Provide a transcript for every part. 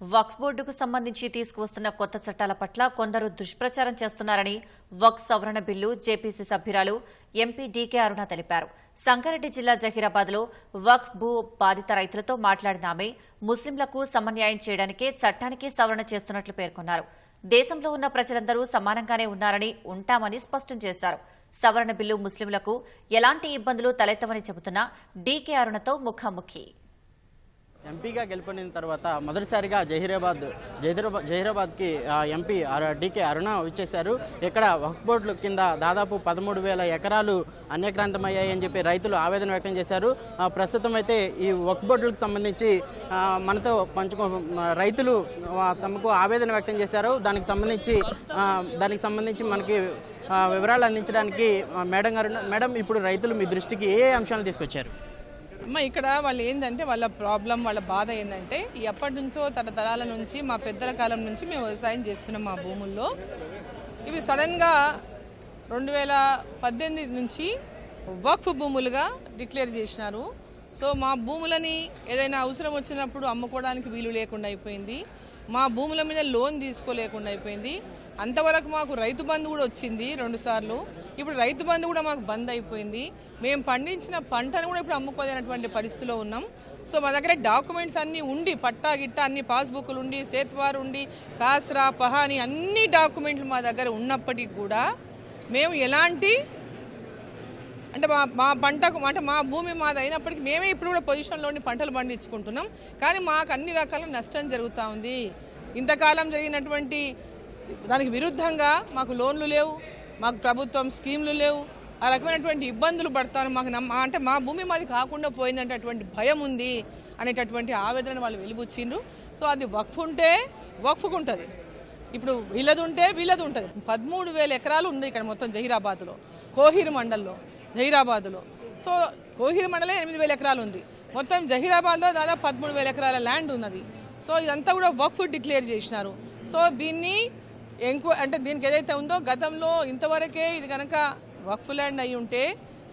వక్ఫ్ బోర్డుకు సంబంధించి తీసుకువస్తున్న కొత్త చట్టాల పట్ల కొందరు దుష్ప్రచారం చేస్తున్నారని వక్ఫ్ సవరణ బిల్లు జేపీసీ సభ్యురాలు ఎంపీ డీకే అరుణ తెలిపారు. సంగారెడ్డి జిల్లా జహీరాబాద్లో వక్ఫ్ భూ బాధిత రైతులతో మాట్లాడిన ఆమె ముస్లింలకు సమన్యాయం చేయడానికే చట్టానికి సవరణ చేస్తున్నట్లు పేర్కొన్నారు. దేశంలో ఉన్న ప్రజలందరూ సమానంగానే ఉన్నారని ఉంటామని స్పష్టం చేశారు. సవరణ బిల్లు ముస్లింలకు ఎలాంటి ఇబ్బందులు తలెత్తవని చెబుతున్న డీకే అరుణతో ముఖాముఖి. ఎంపీగా గెలుపొందిన తర్వాత మొదటిసారిగా జహీరాబాద్ జహీరాబాద్ జహీరాబాద్కి ఎంపీ అర- డీకే అరుణ వచ్చేశారు. ఇక్కడ వక్ బోర్డుల కింద దాదాపు పదమూడు వేల ఎకరాలు అన్యక్రాంతమయ్యాయని చెప్పి రైతులు ఆవేదన వ్యక్తం చేశారు. ప్రస్తుతం అయితే ఈ వక్ బోర్డులకు సంబంధించి మనతో పంచుకో రైతులు తమకు ఆవేదన వ్యక్తం చేశారు. దానికి సంబంధించి దానికి సంబంధించి మనకి వివరాలు అందించడానికి మేడం గారు మేడం ఇప్పుడు రైతులు మీ దృష్టికి ఏ అంశాలు తీసుకొచ్చారు? అమ్మ ఇక్కడ వాళ్ళు ఏంటంటే వాళ్ళ ప్రాబ్లం వాళ్ళ బాధ ఏంటంటే ఎప్పటి నుంచో తరతరాల నుంచి మా పెద్దల కాలం నుంచి మేము వ్యవసాయం చేస్తున్నాం మా భూముల్లో. ఇవి సడన్గా రెండు వేల పద్దెనిమిది నుంచి వక్ఫ్ భూములుగా డిక్లేర్ చేసినారు. సో మా భూములని ఏదైనా అవసరం వచ్చినప్పుడు అమ్ముకోవడానికి వీలు లేకుండా అయిపోయింది. మా భూముల మీద లోన్ తీసుకోలేకుండా అయిపోయింది. అంతవరకు మాకు రైతు బంధు కూడా వచ్చింది రెండు సార్లు. ఇప్పుడు రైతు బంధు కూడా మాకు బంద్ అయిపోయింది. మేము పండించిన పంటను కూడా ఇప్పుడు అమ్ముకోలేనటువంటి పరిస్థితిలో ఉన్నాం. సో మా దగ్గర డాక్యుమెంట్స్ అన్నీ ఉండి పట్టా గిట్టా అన్ని పాస్బుక్లు ఉండి సేత్వారు ఉండి కాస్రా పహాని అన్ని డాక్యుమెంట్లు మా దగ్గర ఉన్నప్పటికీ కూడా మేము ఎలాంటి అంటే మా మా పంటకు అంటే మా భూమి మాది అయినప్పటికీ మేమే ఇప్పుడు కూడా పొజిషన్లో ఉండి పంటలు పండించుకుంటున్నాం. కానీ మాకు అన్ని రకాల నష్టం జరుగుతూ ఉంది. ఇంతకాలం జరిగినటువంటి దానికి విరుద్ధంగా మాకు లోన్లు లేవు మాకు ప్రభుత్వం స్కీమ్లు లేవు ఆ రకమైనటువంటి ఇబ్బందులు పడతాను మాకు నమ్మ అంటే మా భూమి మాది కాకుండా పోయిందంటే అటువంటి భయం ఉంది అనేటటువంటి ఆవేదన వాళ్ళు వెలిబుచ్చిండ్రు. సో అది వక్ఫ్ ఉంటే వక్ఫ్కు ఉంటుంది. ఇప్పుడు వీళ్ళది ఉంటే వీళ్ళది ఉంటుంది పదమూడు వేల ఎకరాలు ఉంది ఇక్కడ మొత్తం జహీరాబాద్లో కోహీర్ మండల్లో. జహీరాబాద్లో. సో కోహిర్ మండలం ఎనిమిది వేల ఎకరాలు ఉంది. మొత్తం జహీరాబాద్లో దాదాపు పదమూడు వేల ఎకరాల ల్యాండ్ ఉన్నది. సో ఇదంతా కూడా వక్ఫ్ డిక్లేర్ చేసినారు. సో దీన్ని ఎంక్వ అంటే దీనికి ఏదైతే ఉందో గతంలో ఇంతవరకే ఇది కనుక వక్ఫ్ ల్యాండ్ అయి ఉంటే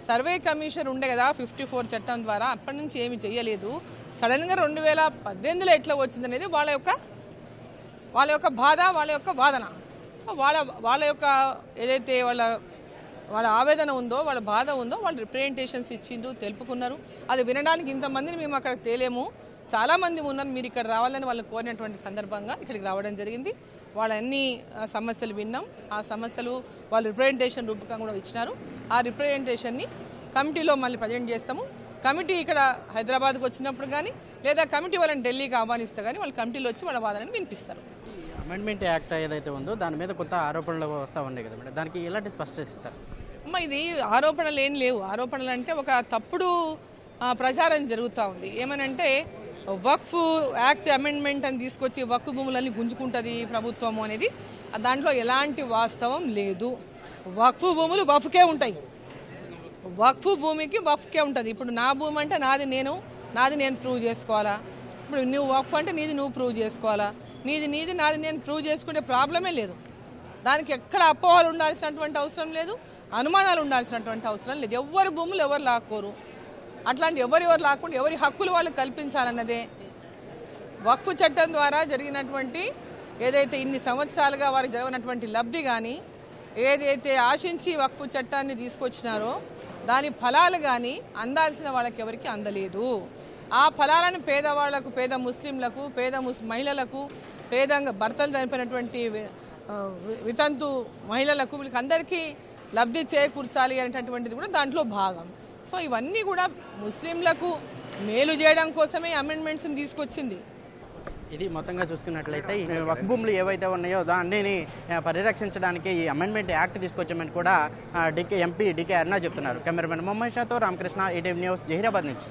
సర్వే కమిషన్ ఉండే కదా ఫిఫ్టీ ఫోర్ చట్టం ద్వారా అప్పటి నుంచి ఏమి చేయలేదు సడన్గా రెండు వేల పద్దెనిమిదిలో ఎట్లా వచ్చిందనేది వాళ్ళ యొక్క వాళ్ళ యొక్క బాధ వాళ్ళ యొక్క వాదన. సో వాళ్ళ వాళ్ళ యొక్క ఏదైతే వాళ్ళ వాళ్ళ ఆవేదన ఉందో వాళ్ళ బాధ ఉందో వాళ్ళు రిప్రజెంటేషన్స్ ఇచ్చిండ్రు తెలుపుకున్నారు. అది వినడానికి ఇంతమందిని మేము అక్కడ తేలేము. చాలా మంది ఉన్నారు మీరు ఇక్కడ రావాలని వాళ్ళు కోరినటువంటి సందర్భంగా ఇక్కడికి రావడం జరిగింది. వాళ్ళ అన్ని సమస్యలు విన్నాం. ఆ సమస్యలు వాళ్ళు రిప్రజెంటేషన్ రూపకంగా కూడా ఇచ్చినారు. ఆ రిప్రజెంటేషన్ని కమిటీలో మళ్ళీ ప్రజెంట్ చేస్తాము. కమిటీ ఇక్కడ హైదరాబాద్కి వచ్చినప్పుడు కానీ లేదా కమిటీ వాళ్ళని ఢిల్లీకి ఆహ్వానిస్తే కానీ వాళ్ళ కమిటీలో వచ్చి వాళ్ళ వాదనని వినిపిస్తారు. అమెండ్మెంట్ యాక్ట్ ఏదైతే ఉందో దాని మీద కొత్త ఆరోపణలు వస్తూ ఉన్నాయి కదా మేడం. దానికి ఎలాంటి స్పష్టత ఇస్తారు? అమ్మ ఇది ఆరోపణలు ఏం లేవు. ఆరోపణలు అంటే ఒక తప్పుడు ప్రచారం జరుగుతూ ఉంది. ఏమనంటే వక్ఫ్ యాక్ట్ అమెండ్మెంట్ అని తీసుకొచ్చి వక్ఫ్ భూములన్నీ గుంజుకుంటుంది ప్రభుత్వం అనేది. దాంట్లో ఎలాంటి వాస్తవం లేదు. వక్ఫ్ భూములు వఫ్కే ఉంటాయి. వక్ఫ్ భూమికి వఫ్కే ఉంటుంది. ఇప్పుడు నా భూమి అంటే నాది నేను నాది నేను ప్రూవ్ చేసుకోవాలా? ఇప్పుడు నువ్వు వక్ఫ్ అంటే నీది నువ్వు ప్రూవ్ చేసుకోవాలా? నీది నీది నాది నేను ప్రూవ్ చేసుకునే ప్రాబ్లమే లేదు. దానికి ఎక్కడ అపోహలు ఉండాల్సినటువంటి అవసరం లేదు. అనుమానాలు ఉండాల్సినటువంటి అవసరం లేదు. ఎవరి భూములు ఎవరు లాక్కోరు. అట్లాంటి ఎవరు ఎవరు లాక్కుండా ఎవరి హక్కులు వాళ్ళు కల్పించాలన్నదే వక్ఫ్ చట్టం ద్వారా జరిగినటువంటి ఏదైతే ఇన్ని సంవత్సరాలుగా వారికి జరగనటువంటి లబ్ధి కానీ ఏదైతే ఆశించి వక్ఫ్ చట్టాన్ని తీసుకొచ్చినారో దాని ఫలాలు కానీ అందాల్సిన వాళ్ళకి ఎవరికి అందలేదు. ఆ ఫలాలను పేదవాళ్ళకు పేద ముస్లింలకు పేద ముస్ మహిళలకు పేదంగా భర్తలు చనిపోయినటువంటి వితంతు మహిళలకు వీళ్ళకి అందరికీ లబ్ధి చేకూర్చాలి అనేటటువంటిది కూడా దాంట్లో భాగం. సో ఇవన్నీ కూడా ముస్లింలకు మేలు చేయడం కోసమే అమెండ్మెంట్స్ని తీసుకొచ్చింది. ఇది మొత్తంగా చూసుకున్నట్లయితే ఈ భూములు ఏవైతే ఉన్నాయో దానిని పరిరక్షించడానికి ఈ అమెండ్మెంట్ యాక్ట్ తీసుకొచ్చామని కూడా డికే ఎంపీ డికే అరుణ చెప్తున్నారు. కెమెరామెన్ మొహమ్మద్ షాతో రామకృష్ణ ఈటీవీ న్యూస్ జహీరాబాద్ నుంచి.